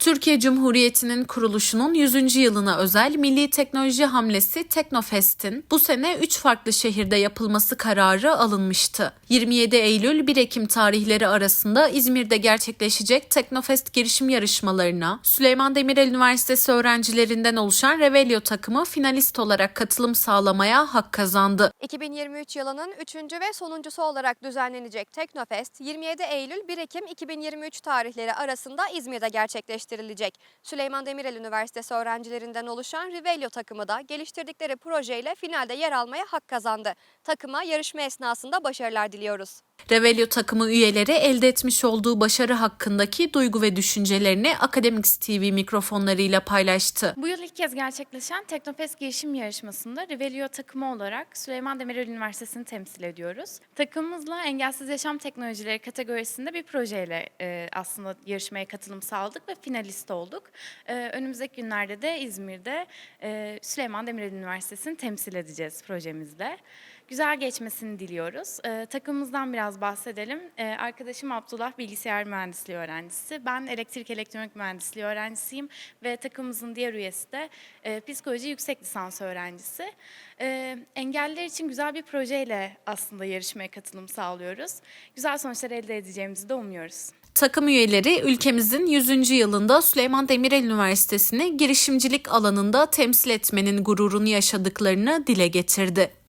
Türkiye Cumhuriyeti'nin kuruluşunun 100. yılına özel milli teknoloji hamlesi Teknofest'in bu sene 3 farklı şehirde yapılması kararı alınmıştı. 27 Eylül 1 Ekim tarihleri arasında İzmir'de gerçekleşecek Teknofest girişim yarışmalarına Süleyman Demirel Üniversitesi öğrencilerinden oluşan Revelio takımı finalist olarak katılım sağlamaya hak kazandı. 2023 yılının 3. ve sonuncusu olarak düzenlenecek Teknofest 27 Eylül 1 Ekim 2023 tarihleri arasında İzmir'de gerçekleştirilecek. Süleyman Demirel Üniversitesi öğrencilerinden oluşan Rivelio takımı da geliştirdikleri projeyle finalde yer almaya hak kazandı. Takıma yarışma esnasında başarılar diliyoruz. Revelio takımı üyeleri elde etmiş olduğu başarı hakkındaki duygu ve düşüncelerini Academics TV mikrofonlarıyla paylaştı. Bu yıl ilk kez gerçekleşen Teknofest girişim yarışmasında Revelio takımı olarak Süleyman Demirel Üniversitesi'ni temsil ediyoruz. Takımımızla engelsiz yaşam teknolojileri kategorisinde bir projeyle e, aslında yarışmaya katılım sağladık ve finalist olduk. E, önümüzdeki günlerde de İzmir'de e, Süleyman Demirel Üniversitesi'ni temsil edeceğiz projemizle. Güzel geçmesini diliyoruz. E, takımımızdan biraz bahsedelim. E, arkadaşım Abdullah bilgisayar mühendisliği öğrencisi. Ben elektrik elektronik mühendisliği öğrencisiyim ve takımımızın diğer üyesi de e, psikoloji yüksek lisans öğrencisi. E, engelliler için güzel bir projeyle aslında yarışmaya katılım sağlıyoruz. Güzel sonuçlar elde edeceğimizi de umuyoruz. Takım üyeleri ülkemizin 100. yılında Süleyman Demirel Üniversitesi'ni girişimcilik alanında temsil etmenin gururunu yaşadıklarını dile getirdi.